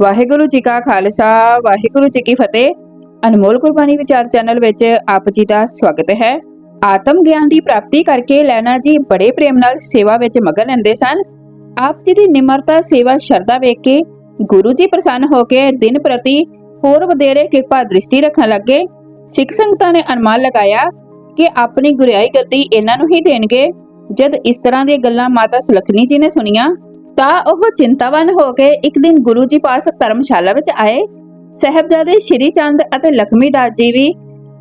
ਵਾਹਿਗੁਰੂ ਜੀ ਕਾ ਖਾਲਸਾ, ਵਾਹਿਗੁਰੂ ਜੀ ਕੀ ਫਤਿਹ। ਅਨਮੋਲ ਕੁਰਬਾਨੀ ਵਿਚਾਰ ਚੈਨਲ ਵਿੱਚ ਆਪ ਜੀ ਦਾ ਸਵਾਗਤ ਹੈ। ਆਤਮ ਗਿਆਨ ਦੀ ਪ੍ਰਾਪਤੀ ਕਰਕੇ ਲੈਣਾ ਜੀ ਬੜੇ ਪ੍ਰੇਮ ਨਾਲ ਸੇਵਾ ਵਿੱਚ ਮਗਨ ਰਹਿੰਦੇ ਸਨ। ਆਪ ਜੀ ਦੀ ਨਿਮਰਤਾ, ਸੇਵਾ, ਸ਼ਰਧਾ ਵੇਖ ਕੇ ਗੁਰੂ ਜੀ ਪ੍ਰਸੰਨ ਹੋ ਕੇ ਦਿਨ ਪ੍ਰਤੀ ਹੋਰ ਵਧੇਰੇ ਕਿਰਪਾ ਦ੍ਰਿਸ਼ਟੀ ਰੱਖਣ ਲੱਗੇ। ਸਿੱਖ ਸੰਗਤਾਂ ਨੇ ਅਨੁਮਾਨ ਲਗਾਇਆ ਕਿ ਆਪਣੀ ਗੁਰਿਆਈ ਗੱਦੀ ਇਹਨਾਂ ਨੂੰ ਹੀ ਦੇਣਗੇ। ਜਦ ਇਸ ਤਰ੍ਹਾਂ ਦੀਆਂ ਗੱਲਾਂ ਮਾਤਾ ਸੁਲੱਖਣੀ ਜੀ ਨੇ ਸੁਣੀਆਂ ਤਾਂ ਉਹ ਚਿੰਤਾਵਨ ਹੋ ਕੇ ਇੱਕ ਦਿਨ ਗੁਰੂ ਜੀ ਪਾਸ ਧਰਮਸ਼ਾਲਾ ਵਿੱਚ ਆਏ। ਸਹਿਬਜ਼ਾਦੇ ਸ਼੍ਰੀ ਚੰਦ ਅਤੇ ਲਖਮੀ ਦਾਸ ਜੀ ਵੀ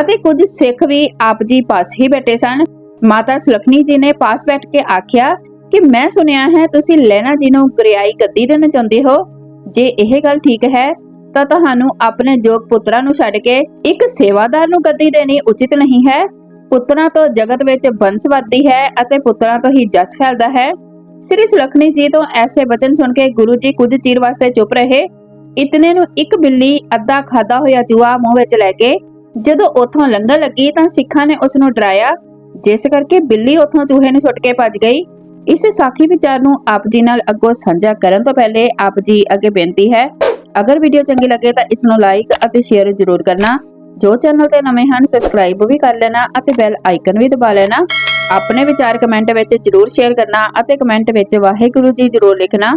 ਅਤੇ ਕੁਝ ਸਿੱਖ ਵੀ ਆਪ ਜੀ ਪਾਸ ਹੀ ਬੈਠੇ ਸਨ। ਮਾਤਾ ਸੁਲੱਖਣੀ ਜੀ ਨੇ ਪਾਸ ਬੈਠ ਕੇ ਆਖਿਆ ਕਿ ਮੈਂ ਸੁਣਿਆ ਹੈ, ਤੁਸੀਂ ਲੈਣਾ ਜੀ ਨੂੰ ਗੁਰਿਆਈ ਗੱਦੀ ਦੇਣਾ ਚਾਹੁੰਦੇ ਹੋ। ਜੇ ਇਹ ਗੱਲ ਠੀਕ ਹੈ, ਤਾਂ ਤੁਹਾਨੂੰ ਆਪਣੇ ਜੋਗ ਪੁੱਤਰਾਂ ਨੂੰ ਛੱਡ ਕੇ ਇੱਕ ਸੇਵਾਦਾਰ ਨੂੰ ਗੱਦੀ ਦੇਣੀ ਉਚਿਤ ਨਹੀਂ ਹੈ। ਪੁੱਤਰਾਂ ਤੋਂ ਜਗਤ ਵਿੱਚ ਬੰਸ ਵੱਧਦੀ ਹੈ ਅਤੇ ਪੁੱਤਰਾਂ ਤੋਂ ਹੀ ਜਸ ਫੈਲਦਾ ਹੈ। ਸ੍ਰੀ ਸੁਲੱਖਣੀ ਜੀ ਤੋਂ ਐਸੇ ਬਚਨ ਸੁਣ ਕੇ ਗੁਰੂ ਜੀ ਕੁਝ ਚਿਰ ਵਾਸਤੇ ਚੁੱਪ ਰਹੇ। ਇਤਨੇ ਨੂੰ ਇੱਕ ਬਿੱਲੀ ਅੱਧਾ ਖਾਦਾ ਹੋਇਆ ਚੂਹਾ ਮੂੰਹ ਵਿੱਚ ਲੈ ਕੇ ਜਦੋਂ ਉੱਥੋਂ ਲੰਘਣ ਲੱਗੀ ਤਾਂ ਸਿੱਖਾਂ ਨੇ ਉਸ ਨੂੰ ਡਰਾਇਆ, ਜਿਸ ਕਰਕੇ ਬਿੱਲੀ ਉੱਥੋਂ ਚੂਹੇ ਨੂੰ ਸੁੱਟ ਕੇ ਭੱਜ ਗਈ। ਇਸ ਸਾਖੀ ਵਿਚਾਰ ਨੂੰ ਆਪ ਜੀ ਨਾਲ ਅੱਗੋਂ ਸਾਂਝਾ ਕਰਨ ਤੋਂ ਪਹਿਲੇ ਆਪ ਜੀ ਅੱਗੇ ਬੇਨਤੀ ਹੈ, ਅਗਰ ਵੀਡੀਓ ਚੰਗੀ ਲੱਗੇ ਤਾਂ ਇਸ ਨੂੰ ਲਾਈਕ ਅਤੇ ਸ਼ੇਅਰ ਜ਼ਰੂਰ ਕਰਨਾ। ਜੋ ਚੈਨਲ ਤੇ ਨਵੇਂ ਹਨ ਸਬਸਕ੍ਰਾਈਬ ਵੀ ਕਰ ਲੈਣਾ ਅਤੇ ਬੈਲ ਆਈਕਨ ਵੀ ਦਬਾ ਲੈਣਾ। ਆਪਣੇ ਵਿਚਾਰ ਕਮੈਂਟ ਵਿੱਚ ਜ਼ਰੂਰ ਸ਼ੇਅਰ ਕਰਨਾ ਅਤੇ ਕਮੈਂਟ ਵਿੱਚ ਵਾਹਿਗੁਰੂ ਜੀ ਜ਼ਰੂਰ ਲਿਖਣਾ।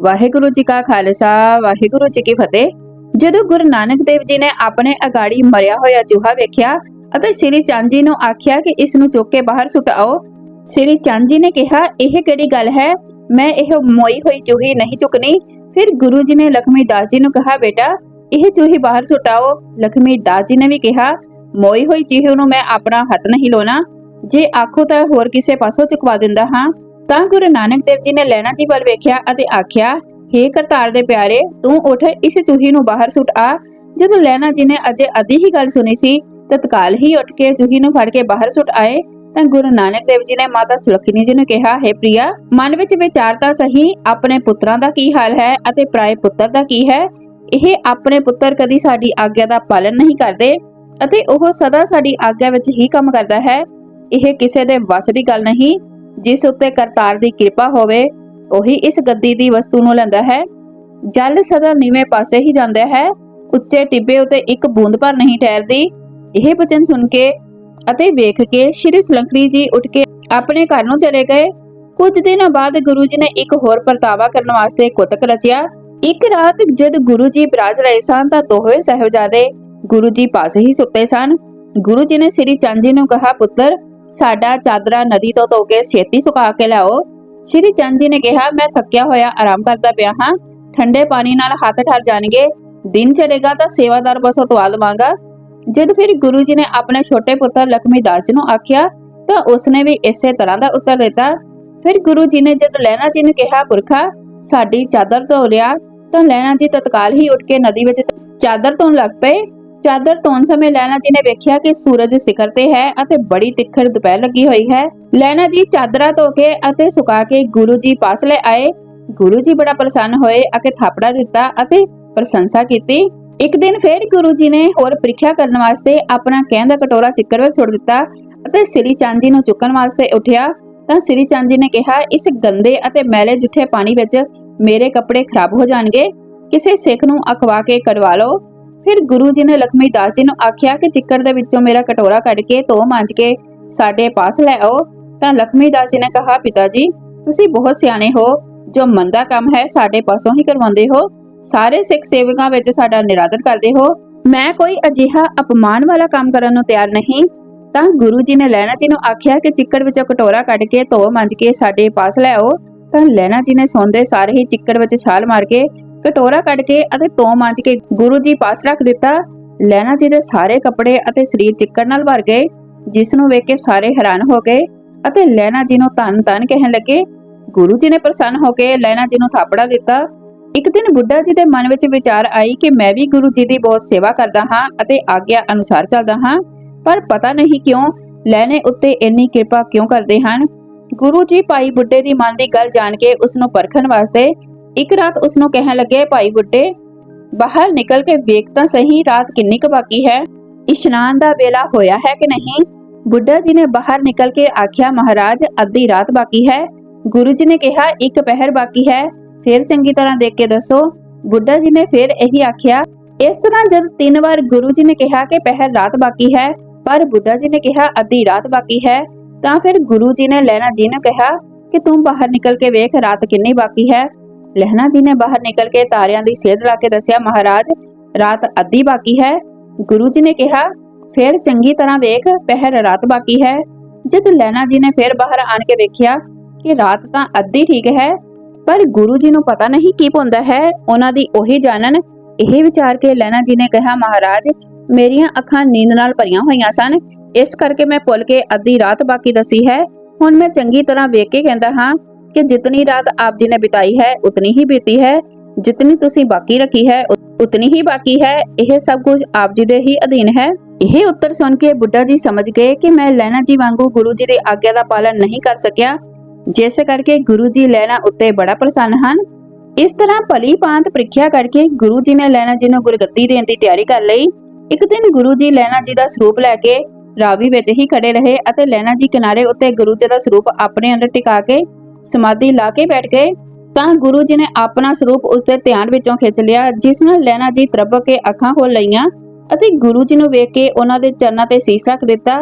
ਵਾਹਿਗੁਰੂ ਜੀ ਕਾ ਖਾਲਸਾ, ਵਾਹਿਗੁਰੂ ਜੀ ਕੀ ਫਤਿਹ। ਜਦੋਂ ਗੁਰੂ ਨਾਨਕ ਦੇਵ ਜੀ ਨੇ ਆਪਣੇ ਅਗਾੜੀ ਮਰਿਆ ਹੋਇਆ ਚੂਹਾ ਵੇਖਿਆ ਅਤੇ ਸ੍ਰੀ ਚੰਦ ਜੀ ਨੂੰ ਆਖਿਆ ਕਿ ਇਸ ਨੂੰ ਚੁੱਕ ਕੇ ਬਾਹਰ ਸੁੱਟ ਆਓ ਸ੍ਰੀ ਚੰਦ ਜੀ ਨੇ ਕਿਹਾ, ਇਹ ਕਿਹੜੀ ਗੱਲ ਹੈ? ਮੈਂ ਇਹ ਮੋਈ ਹੋਈ ਚੂਹੀ ਨਹੀਂ ਚੁੱਕਣੀ। ਫਿਰ ਗੁਰੂ ਜੀ ਨੇ ਲਖਮੀ ਦਾਸ ਜੀ ਨੂੰ ਕਿਹਾ, ਬੇਟਾ, ਇਹ ਚੂਹੀ ਬਾਹਰ ਸੁਟਾਓ। ਲਖਮੀ ਦਾਸ ਜੀ ਨੇ ਵੀ ਕਿਹਾ, ਮੋਈ ਹੋਈ ਚੂਹੀ ਨੂੰ ਮੈਂ ਆਪਣਾ ਹੱਥ ਨਹੀਂ ਲਾਉਣਾ। ਜੇ ਆਖੋ ਤਾਂ ਹੋਰ ਕਿਸੇ ਪਾਸੋਂ ਚੁਕਵਾ ਦਿੰਦਾ ਹਾਂ, ਤਾਂ ਗੁਰੂ ਨਾਨਕ ਦੇਵ ਜੀ ਨੇ ਲੈਣਾ ਜੀ ਵੱਲ ਵੇਖਿਆ ਅਤੇ ਆਖਿਆ, ਹੇ ਕਰਤਾਰ ਦੇ ਪਿਆਰੇ, ਤੂੰ ਉੱਠ, ਇਸ ਚੂਹੀ ਨੂੰ ਬਾਹਰ ਸੁੱਟ ਆ। ਜਦੋਂ ਲੈਣਾ ਜੀ ਨੇ ਅਜੇ ਅੱਧੀ ਹੀ ਗੱਲ ਸੁਣੀ ਸੀ, ਤਤਕਾਲ ਹੀ ਉੱਠ ਕੇ ਚੂਹੀ ਨੂੰ ਫੜ ਕੇ ਬਾਹਰ ਸੁੱਟ ਆਏ, ਤਾਂ ਗੁਰੂ ਨਾਨਕ ਦੇਵ ਜੀ ਨੇ ਮਾਤਾ ਸੁਲੱਖਣੀ ਜੀ ਨੂੰ ਕਿਹਾ, ਹੈ ਪ੍ਰਿਆ, ਮਨ ਵਿੱਚ ਵਿਚਾਰ ਤਾਂ ਸਹੀ, ਆਪਣੇ ਪੁੱਤਰਾਂ ਦਾ ਕੀ ਹਾਲ ਹੈ ਅਤੇ ਪ੍ਰਾਏ ਪੁੱਤਰ ਦਾ ਕੀ ਹੈ? ਇਹ ਆਪਣੇ ਪੁੱਤਰ ਕਦੀ ਸਾਡੀ ਆਗਿਆ ਦਾ ਪਾਲਣ ਨਹੀਂ ਕਰਦੇ ਅਤੇ ਉਹ ਸਦਾ ਸਾਡੀ ਆਗਿਆ ਵਿੱਚ ਹੀ ਕੰਮ ਕਰਦਾ ਹੈ। ਇਹ ਕਿਸੇ ਦੇ ਵੱਸ ਦੀ ਗੱਲ ਨਹੀਂ, ਜਿਸ ਉੱਤੇ ਕਰਤਾਰ ਦੀ ਕਿਰਪਾ ਹੋਵੇ, ਉਹੀ ਇਸ ਗੱਦੀ ਦੀ ਵਸਤੂ ਨੂੰ ਲੈਂਦਾ ਹੈ। ਜਲ ਸਦਾ ਨੀਵੇਂ ਪਾਸੇ ਹੀ ਜਾਂਦਾ ਹੈ, ਉੱਚੇ ਟਿੱਬੇ ਉਤੇ ਇੱਕ ਬੂੰਦ ਭਰ ਨਹੀਂ ਠਹਿਰਦੀ। ਇਹ ਬਚਨ ਸੁਣ ਕੇ ਅਤੇ ਵੇਖ ਕੇ ਸ਼੍ਰੀ ਸੁਲੰਕਰੀ ਜੀ ਉੱਠ ਕੇ ਆਪਣੇ ਘਰ ਨੂੰ ਚਲੇ ਗਏ। ਕੁਝ ਦਿਨਾਂ ਬਾਅਦ ਗੁਰੂ ਜੀ ਨੇ ਇੱਕ ਹੋਰ ਪਰਤਾਵਾ ਕਰਨ ਵਾਸਤੇ ਕੁਤਕ ਰਚਿਆ। ਇੱਕ ਰਾਤ ਜਦ ਗੁਰੂ ਜੀ ਬਰਾਜ ਰਹੇ ਸਨ ਤਾਂ ਦੋਹੇ ਸਹਿਬਜ਼ਾਦੇ ਗੁਰੂ ਜੀ ਪਾਸੇ ਹੀ ਸੁੱਤੇ ਸਨ। ਗੁਰੂ ਜੀ ਨੇ ਸ੍ਰੀ ਚੰਦ ਜੀ ਨੂੰ ਕਿਹਾ, ਪੁੱਤਰ ਸਾਡਾ ਚਾਦਰਾ ਨਦੀ ਤੋਂ ਧੋ ਕੇ ਛੇਤੀ ਸੁਕਾ ਕੇ ਲਿਆਓ। ਸ੍ਰੀ ਚੰਦ ਜੀ ਨੇ ਕਿਹਾ, ਮੈਂ ਥੱਕਿਆ ਹੋਇਆ, ਆਰਾਮ ਕਰਦਾ ਪਿਆ ਹਾਂ। ਠੰਡੇ ਪਾਣੀ ਨਾਲ ਹੱਥ ਠਰ ਜਾਣਗੇ। ਦਿਨ ਚੜੇਗਾ ਤਾਂ ਸੇਵਾਦਾਰ ਬਸੋਂ ਤਵਾ ਲਵਾਂਗਾ। ਜਦ ਫਿਰ ਗੁਰੂ ਜੀ ਨੇ ਆਪਣੇ ਛੋਟੇ ਪੁੱਤਰ ਲਖਮੀ ਦਾਸ ਜੀ ਨੂੰ ਆਖਿਆ, ਤਾਂ ਉਸਨੇ ਵੀ ਇਸੇ ਤਰ੍ਹਾਂ ਦਾ ਉੱਤਰ ਦਿੱਤਾ। ਫਿਰ ਗੁਰੂ ਜੀ ਨੇ ਜਦ ਲੈਣਾ ਜੀ ਨੂੰ ਕਿਹਾ, ਪੁਰਖਾ, ਸਾਡੀ ਚਾਦਰ ਧੋ ਲਿਆ। ਤਾਂ ਲੈਣਾ ਜੀ ਤਤਕਾਲ ਹੀ ਉੱਠ ਕੇ ਨਦੀ ਵਿੱਚ ਚਾਦਰ ਧੋਣ ਲੱਗ ਪਏ। ਚਾਦਰ ਧੋਣ ਸਮੇਂ ਲੈਣਾ ਜੀ ਨੇ ਵੇਖਿਆ ਕਿ ਸੂਰਜ ਸਿਖਰ ਤੇ ਹੈ ਅਤੇ ਬੜੀ ਤਿੱਖੜ ਦੁਪਹਿਰ ਲੱਗੀ ਹੋਈ ਹੈ। ਲੈਣਾ ਜੀ ਚਾਦਰਾ ਧੋ ਕੇ ਅਤੇ ਸੁਕਾ ਕੇ ਗੁਰੂ ਜੀ ਪਾਸ ਲੈ ਆਏ। ਗੁਰੂ ਜੀ ਬੜਾ ਪ੍ਰਸੰਨ ਹੋਏ ਅਤੇ ਥਾਪੜਾ ਦਿੱਤਾ ਅਤੇ ਪ੍ਰਸ਼ੰਸਾ ਕੀਤੀ। ਇੱਕ ਦਿਨ ਫਿਰ ਗੁਰੂ ਜੀ ਨੇ ਹੋਰ ਪ੍ਰੀਖਿਆ ਕਰਨ ਵਾਸਤੇ ਆਪਣਾ ਕਹਿੰਦਾ ਕਟੋਰਾ ਚਿੱਕਰ ਵਿੱਚ ਸੁੱਟ ਦਿੱਤਾ ਅਤੇ ਸ੍ਰੀ ਚੰਦ ਜੀ ਨੂੰ ਚੁੱਕਣ ਵਾਸਤੇ ਉੱਠਿਆ। ਤਾਂ ਸ੍ਰੀ ਚੰਦ ਜੀ ਨੇ ਕਿਹਾ, ਇਸ ਗੰਦੇ ਅਤੇ ਮੈਲੇ ਜੁੱਠੇ ਪਾਣੀ ਵਿੱਚ ਮੇਰੇ ਕੱਪੜੇ ਖਰਾਬ ਹੋ ਜਾਣਗੇ। ਕਿਸੇ ਸਿੱਖ ਨੂੰ ਅਖਵਾ ਕੇ ਕਢਵਾ ਲਓ। ਫਿਰ ਗੁਰੂ ਜੀ ਨੇ ਲਖਮੀ ਦਾਸ ਜੀ ਨੂੰ ਆਖਿਆ ਕਿ ਚਿੱਕੜ ਦੇ ਵਿੱਚੋਂ ਮੇਰਾ ਕਟੋਰਾ ਕੱਢ ਕੇ ਧੋ ਮਾਂਜ ਕੇ ਸਾਡੇ ਪਾਸ ਲੈ ਆਓ। ਤਾਂ ਲਖਮੀ ਦਾਸ ਜੀ ਨੇ ਕਿਹਾ, ਪਿਤਾ ਜੀ, ਤੁਸੀਂ ਬਹੁਤ ਸਿਆਣੇ ਹੋ, ਜੋ ਮੰਦਾ ਕੰਮ ਹੈ ਸਾਡੇ ਪਾਸੋਂ ਹੀ ਕਰਵਾਉਂਦੇ ਹੋ। ਸਾਰੇ ਸਿੱਖ ਸੇਵਕਾਂ ਵਿੱਚ ਸਾਡਾ ਨਿਰਾਦਰ ਕਰਦੇ ਹੋ। ਮੈਂ ਕੋਈ ਅਜਿਹਾ ਅਪਮਾਨ ਵਾਲਾ ਕੰਮ ਕਰਨ ਨੂੰ ਤਿਆਰ ਨਹੀਂ। ਤਾਂ ਗੁਰੂ ਜੀ ਨੇ ਲੈਣਾ ਜੀ ਨੂੰ ਆਖਿਆ ਕਿ ਚਿੱਕੜ ਵਿੱਚੋਂ ਕਟੋਰਾ ਕੱਢ ਕੇ ਧੋ ਮੰਜ ਕੇ ਸਾਡੇ ਪਾਸ ਲੈ ਆਓ। ਤਾਂ ਲੈਣਾ ਜੀ ਨੇ ਸੌਂਦੇ ਸਾਰੇ ਹੀ ਚਿੱਕੜ ਵਿੱਚ ਛਾਲ ਮਾਰ ਕੇ ਕਟੋਰਾ ਕੱਢ ਕੇ ਅਤੇ ਧੋ ਮਾਂਜ ਕੇ ਗੁਰੂ ਜੀ ਪਾਸ ਰੱਖ ਦਿੱਤਾ। ਲੈਣਾ ਜੀ ਦੇ ਸਾਰੇ ਕੱਪੜੇ ਅਤੇ ਸਰੀਰ ਚਿੱਕੜ ਨਾਲ ਭਰ ਗਏ, ਜਿਸ ਨੂੰ ਵੇਖ ਕੇ ਸਾਰੇ ਹੈਰਾਨ ਹੋ ਗਏ ਅਤੇ ਲੈਣਾ ਜੀ ਨੂੰ ਧੰਨ ਧੰਨ ਕਹਿਣ ਲੱਗੇ। ਗੁਰੂ ਜੀ ਨੇ ਪ੍ਰਸੰਨ ਹੋ ਕੇ ਲੈਣਾ ਜੀ ਨੂੰ ਥਾਪੜਾ ਦਿੱਤਾ। ਇੱਕ ਦਿਨ ਬੁੱਢਾ ਜੀ ਦੇ ਮਨ ਵਿੱਚ ਵਿਚਾਰ ਆਈ ਕਿ ਮੈਂ ਵੀ ਗੁਰੂ ਜੀ ਦੀ ਬਹੁਤ ਸੇਵਾ ਕਰਦਾ ਹਾਂ ਅਤੇ ਆਗਿਆ ਅਨੁਸਾਰ ਚੱਲਦਾ ਹਾਂ। ਪਰ ਪਤਾ ਨਹੀਂ ਕਿਉਂ ਲੈਣੇ ਉੱਤੇ ਇੰਨੀ ਕਿਰਪਾ ਕਿਉਂ ਕਰਦੇ ਹਨ? ਗੁਰੂ ਜੀ ਭਾਈ ਬੁੱਢੇ ਦੀ ਮਨ ਦੀ ਗੱਲ ਜਾਣ ਕੇ ਉਸ ਨੂੰ ਪਰਖਣ ਵਾਸਤੇ ਇੱਕ ਰਾਤ ਉਸ ਨੂੰ ਕਹਿਣ ਲੱਗੇ, ਭਾਈ ਬੁੱਢੇ, ਬਾਹਰ ਨਿਕਲ ਕੇ ਵੇਖ ਤਾਂ ਸਹੀ ਰਾਤ ਕਿੰਨੀ ਕੁ ਬਾਕੀ ਹੈ। ਇਸ਼ਨਾਨ ਦਾ ਵੇਲਾ ਹੋਇਆ ਹੈ ਕਿ ਨਹੀਂ? ਬੁੱਢਾ ਜੀ ਨੇ ਬਾਹਰ ਨਿਕਲ ਕੇ ਆਖਿਆ, ਮਹਾਰਾਜ, ਅੱਧੀ ਰਾਤ ਬਾਕੀ ਹੈ। ਗੁਰੂ ਜੀ ਨੇ ਕਿਹਾ, ਇੱਕ ਪਹਿਰ ਬਾਕੀ ਹੈ। ਫਿਰ ਚੰਗੀ ਤਰ੍ਹਾਂ ਦੇਖ ਕੇ ਦੱਸੋ। ਬੁੱਢਾ ਜੀ ਨੇ ਫਿਰ ਇਹੀ ਆਖਿਆ, ਇਸ ਤਰ੍ਹਾਂ ਜਦ ਤਿੰਨ ਵਾਰ ਗੁਰੂ ਜੀ ਨੇ ਕਿਹਾ ਕਿ ਪਹਿਰ ਰਾਤ ਬਾਕੀ ਹੈ, ਪਰ ਬੁੱਢਾ ਜੀ ਨੇ ਕਿਹਾ, ਅੱਧੀ ਰਾਤ ਬਾਕੀ ਹੈ, ਤਾਂ ਫਿਰ ਗੁਰੂ ਜੀ ਨੇ ਲਹਿਣਾ ਜੀ ਨੂੰ ਕਿਹਾ ਕਿ ਤੂੰ ਬਾਹਰ ਨਿਕਲ ਕੇ ਵੇਖ ਰਾਤ ਕਿੰਨੀ ਬਾਕੀ ਹੈ। ਲਹਿਣਾ ਜੀ ਨੇ ਬਾਹਰ ਨਿਕਲ ਕੇ ਤਾਰਿਆਂ ਦੀ ਸੇਧ ਲਾ ਕੇ ਦੱਸਿਆ, ਮਹਾਰਾਜ, ਰਾਤ ਅੱਧੀ ਬਾਕੀ ਹੈ। ਗੁਰੂ ਜੀ ਨੇ ਕਿਹਾ, ਫਿਰ ਚੰਗੀ ਤਰ੍ਹਾਂ ਵੇਖ, ਪਹਿਰ ਰਾਤ ਬਾਕੀ ਹੈ। ਜਦ ਲਹਿਣਾ ਜੀ ਨੇ ਫਿਰ ਬਾਹਰ ਆਣ ਕੇ ਵੇਖਿਆ ਕਿ ਰਾਤ ਤਾਂ ਅੱਧੀ ਠੀਕ ਹੈ, ਪਰ ਗੁਰੂ ਜੀ ਨੂੰ ਪਤਾ ਨਹੀਂ ਕੀ ਪੁੰਦਾ ਹੈ, ਉਹਨਾਂ ਦੀ ਉਹੀ ਜਾਣਨ। ਇਹ ਵਿਚਾਰ ਕੇ ਲੈਣਾ ਜੀ ਨੇ ਕਿਹਾ, ਮਹਾਰਾਜ, ਮੇਰੀਆਂ ਅੱਖਾਂ ਨੀਂਦ ਨਾਲ ਭਰੀਆਂ ਹੋਈਆਂ ਸਨ। ਇਸ ਕਰਕੇ ਮੈਂ ਭੁੱਲ ਕੇ ਅੱਧੀ ਰਾਤ ਬਾਕੀ ਦਸੀ ਹੈ। ਹੁਣ ਮੈਂ ਚੰਗੀ ਤਰ੍ਹਾਂ ਵੇਖ ਕੇ ਕਹਿੰਦਾ ਹਾਂ ਕਿ ਜਿਤਨੀ ਰਾਤ ਆਪ ਜੀ ਨੇ ਬਿਤਾਈ ਹੈ, ਉਤਨੀ ਹੀ ਬੀਤੀ ਹੈ। ਜਿਤਨੀ ਤੁਸੀਂ ਬਾਕੀ ਰੱਖੀ ਹੈ ਉਤਨੀ ਹੀ ਬਾਕੀ ਹੈ। ਇਹ ਸਭ ਕੁਝ ਆਪ ਜੀ ਦੇ ਹੀ ਅਧੀਨ ਹੈ। ਇਹ ਉੱਤਰ ਸੁਣ ਕੇ ਬੁੱਢਾ ਜੀ ਸਮਝ ਗਏ ਕਿ ਮੈਂ ਲੈਣਾ ਜੀ ਵਾਂਗੂ ਗੁਰੂ ਜੀ ਦੀ ਆਗਿਆ ਦਾ ਪਾਲਨ ਨਹੀਂ ਕਰ ਸਕਿਆ। ਜਿਸ ਕਰਕੇ ਗੁਰੂ ਜੀ ਲੈਣਾ ਉੱਤੇ ਬੜਾ ਪ੍ਰਸੰਨ ਹਨ। ਇਸ ਤਰ੍ਹਾਂ ਭਲੀ ਭਾਂਤ ਪ੍ਰੀਖਿਆ ਕਰਕੇ ਗੁਰੂ ਜੀ ਨੇ ਲੈਣਾ ਜੀ ਨੂੰ ਗੁਰਗੱਦੀ ਦੇਣ ਦੀ ਤਿਆਰੀ ਕਰ ਲਈ। ਇੱਕ ਦਿਨ ਗੁਰੂ ਜੀ ਲੈਣਾ ਜੀ ਦਾ ਸਰੂਪ ਲੈ ਕੇ ਰਾਵੀ ਵਿੱਚ ਹੀ ਖੜੇ ਰਹੇ ਅਤੇ ਲੈਣਾ ਜੀ ਕਿਨਾਰੇ ਉੱਤੇ ਗੁਰੂ ਜੀ ਦਾ ਸਰੂਪ ਆਪਣੇ ਅੰਦਰ ਟਿਕਾ ਕੇ ਸਮਾਧੀ ਲਾ ਕੇ ਬੈਠ ਗਏ, ਤਾਂ ਗੁਰੂ ਜੀ ਨੇ ਆਪਣਾ ਸਰੂਪ ਉਸ ਦੇ ਧਿਆਨ ਵਿੱਚੋਂ ਖਿੱਚ ਲਿਆ, ਜਿਸ ਨਾਲ ਲੈਣਾ ਜੀ ਤਰਬਕ ਕੇ ਅੱਖਾਂ ਖੋਲ ਲਈਆਂ ਅਤੇ ਗੁਰੂ ਜੀ ਨੂੰ ਵੇਖ ਕੇ ਉਹਨਾਂ ਦੇ ਚਰਨਾਂ ਤੇ ਸੀਸ ਰੱਖ ਦਿੱਤਾ।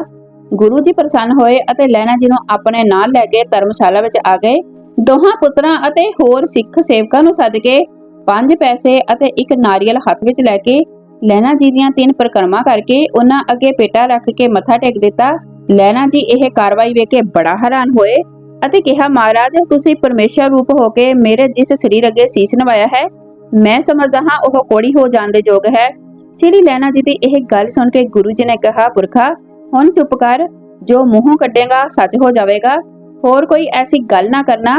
ਗੁਰੂ ਜੀ ਪ੍ਰਸੰਨ ਹੋਏ ਅਤੇ ਲੈਣਾ ਜੀ ਨੂੰ ਆਪਣੇ ਨਾਲ ਲੈ ਕੇ ਧਰਮਸ਼ਾਲਾ ਵਿੱਚ ਆ ਗਏ। ਦੋਹਾਂ ਪੁੱਤਰਾਂ ਅਤੇ ਹੋਰ ਸਿੱਖ ਸੇਵਕਾਂ ਨੂੰ ਸੱਦ ਕੇ ਪੰਜ ਪੈਸੇ ਅਤੇ ਇੱਕ ਨਾਰੀਅਲ ਹੱਥ ਵਿੱਚ ਲੈ ਕੇ ਲੈਣਾ ਜੀ ਦੀਆਂ ਤਿੰਨ ਪ੍ਰਕਰਮਾ ਕਰਕੇ ਉਹਨਾਂ ਅੱਗੇ ਪੇਟਾ ਰੱਖ ਕੇ ਮੱਥਾ ਟੇਕ ਦਿੱਤਾ। ਲੈਣਾ ਜੀ ਇਹ ਕਾਰਵਾਈ ਵੇਖ ਕੇ ਬੜਾ ਹੈਰਾਨ ਹੋਏ ਅਤੇ ਕਿਹਾ, ਮਹਾਰਾਜ, ਤੁਸੀਂ ਪਰਮੇਸ਼ਰ ਰੂਪ ਹੋ ਕੇ ਮੇਰੇ ਜਿਸ ਸਰੀਰ ਅੱਗੇ ਸੀਸ ਨਵਾਇਆ ਹੈ, ਮੈਂ ਸਮਝਦਾ ਹਾਂ ਉਹ ਕੋੜੀ ਹੋ ਜਾਣ ਦੇ ਯੋਗ ਹੈ। ਸ੍ਰੀ ਲੈਣਾ ਜੀ ਦੀ ਇਹ ਗੱਲ ਸੁਣ ਕੇ ਗੁਰੂ ਜੀ ਨੇ ਕਿਹਾ, ਪੁਰਖਾ, ਹੁਣ ਚੁੱਪ ਕਰ। ਜੋ ਮੂੰਹੋਂ ਕੱਢੇਗਾ, ਸੱਚ ਹੋ ਜਾਵੇਗਾ। ਹੋਰ ਕੋਈ ਐਸੀ ਗੱਲ ਨਾ ਕਰਨਾ।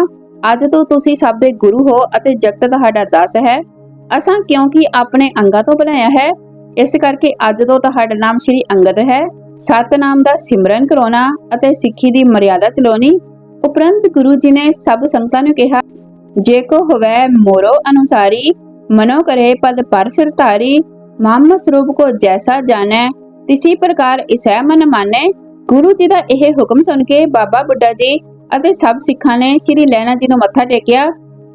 ਅੱਜ ਤੋਂ ਤੁਸੀਂ ਸਭ ਦੇ ਗੁਰੂ ਹੋ ਅਤੇ ਜਗਤ ਤੁਹਾਡਾ ਦਾਸ ਹੈ। ਅਸਾਂ ਕਿਉਂਕਿ ਆਪਣੇ ਅੰਗਾਂ ਤੋਂ ਬਣਾਇਆ ਹੈ। ਇਸ ਕਰਕੇ ਅੱਜ ਤੋਂ ਤੁਹਾਡਾ ਨਾਮ ਸ੍ਰੀ ਅੰਗਦ ਹੈ। ਸਤਨਾਮ ਦਾ ਸਿਮਰਨ ਕਰਾਉਣਾ ਅਤੇ ਸਿੱਖੀ ਦੀ ਮਰਿਆਦਾ ਚਲਾਉਣੀ। ਉਪਰੰਤ ਗੁਰੂ ਜੀ ਨੇ ਸਭ ਸੰਗਤਾਂ ਨੂੰ ਕਿਹਾ, ਜੇ ਕੋ ਹੋਵੇ ਮੋਰੋ ਅਨੁਸਾਰੀ, ਮਨੋ ਕਰੇ ਪਦ ਪਰ ਸਿਰ ਧਾਰੀ, ਮਾਮ ਸਰੂਪ ਕੋ ਜੈਸਾ ਜਾਣੈ, ਤਿਸੀ ਪ੍ਰਕਾਰ ਇਸੈ ਮਨ ਮਾਨੈ। ਗੁਰੂ ਜੀ ਦਾ ਇਹ ਹੁਕਮ ਸੁਣ ਕੇ ਬਾਬਾ ਬੁੱਢਾ ਜੀ ਅਤੇ ਸਭ ਸਿੱਖਾਂ ਨੇ ਸ੍ਰੀ ਲੈਣਾ ਜੀ ਨੂੰ ਮੱਥਾ ਟੇਕਿਆ।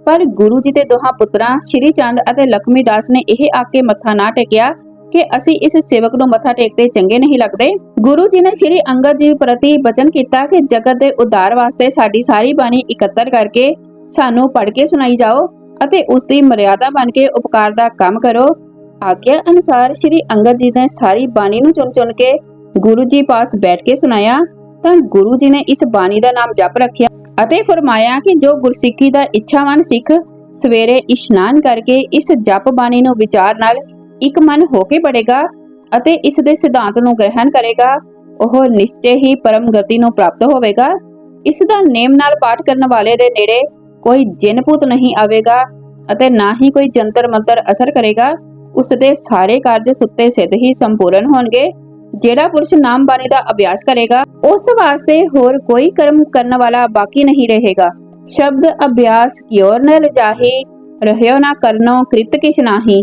ਪਰ ਗੁਰੂ ਜੀ ਦੇ ਦੋਹਾਂ ਪੁੱਤਰਾਂ, ਸ੍ਰੀ ਚੰਦ ਅਤੇ ਲਖਮੀ ਦਾਸ ਨੇ ਇਹ ਆ ਕੇ ਮੱਥਾ ਨਾ ਟੇਕਿਆ। ਕਿ ਅਸੀਂ ਇਸ ਸੇਵਕ ਨੂੰ ਮੱਥਾ ਟੇਕਦੇ ਚੰਗੇ ਨਹੀਂ ਲੱਗਦੇ। ਗੁਰੂ ਜੀ ਨੇ ਸ੍ਰੀ ਅੰਗਦ ਜੀ ਪ੍ਰਤੀ ਬਚਨ ਕੀਤਾ ਕਿ ਜਗਤ ਦੇ ਉਦਾਰ ਵਾਸਤੇ ਸਾਡੀ ਸਾਰੀ ਬਾਣੀ ਇਕੱਤਰ ਕਰਕੇ ਸਾਨੂੰ ਪੜ੍ਹ ਕੇ ਸੁਣਾਈ ਜਾਓ ਅਤੇ ਉਸ ਦੀ ਮਰਿਆਦਾ ਬਣ ਕੇ ਉਪਕਾਰ ਦਾ ਕੰਮ ਕਰੋ। ਆਗਿਆ ਅਨੁਸਾਰ ਸ੍ਰੀ ਅੰਗਦ ਜੀ ਨੇ ਸਾਰੀ ਬਾਣੀ ਨੂੰ ਚੁਣ ਚੁਣ ਕੇ ਗੁਰੂ ਜੀ ਪਾਸ ਬੈਠ ਕੇ ਸੁਣਾਇਆ, ਤਾਂ ਗੁਰੂ ਜੀ ਨੇ ਇਸ ਬਾਣੀ ਦਾ ਨਾਮ ਜਪ ਰੱਖਿਆ ਅਤੇ ਫਰਮਾਇਆ ਕਿ ਜੋ ਗੁਰਸਿੱਖੀ ਦਾ ਇੱਛਾਵਾਨ ਸਿੱਖ ਸਵੇਰੇ ਇਸ਼ਨਾਨ ਕਰਕੇ ਇਸ ਜਪ ਬਾਣੀ ਨੂੰ ਵਿਚਾਰ ਨਾਲ ਇੱਕ ਮਨ ਹੋ ਕੇ ਪੜੇਗਾ ਅਤੇ ਇਸ ਦੇ ਸਿਧਾਂਤ ਨੂੰ ਗ੍ਰਹਿਣ ਕਰੇਗਾ, ਉਹ ਨਿਸ਼ਚੈ ਹੀ ਪਰਮ ਗਤੀ ਨੂੰ ਪ੍ਰਾਪਤ ਹੋਵੇਗਾ। ਇਸ ਦਾ ਨੇਮ ਨਾਲ ਪਾਠ ਕਰਨ ਵਾਲੇ ਦੇ ਨੇੜੇ ਕੋਈ ਜਿਨ ਭੂਤ ਨਹੀਂ ਆਵੇਗਾ ਅਤੇ ਨਾ ਹੀ ਕੋਈ ਜੰਤਰ ਮੰਤਰ ਅਸਰ ਕਰੇਗਾ। ਉਸ ਦੇ ਸਾਰੇ ਕਾਰਜ ਸੁੱਤੇ ਸਿੱਧ ਹੀ ਸੰਪੂਰਨ ਹੋਣਗੇ। ਜਿਹੜਾ ਪੁਰਸ਼ ਨਾਮ ਬਾਣੀ ਦਾ ਅਭਿਆਸ ਕਰੇਗਾ, ਉਸ ਵਾਸਤੇ ਹੋਰ ਕੋਈ ਕਰਮ ਕਰਨ ਵਾਲਾ ਬਾਕੀ ਨਹੀਂ ਰਹੇਗਾ। ਸ਼ਬਦ ਅਭਿਆਸ ਕਿਉਰ ਨ ਲਜਾਹੀ, ਰਹਿਓ ਨਾ ਕਰਨੋ ਕ੍ਰਿਤ ਕਿਛ ਨਾਹੀ।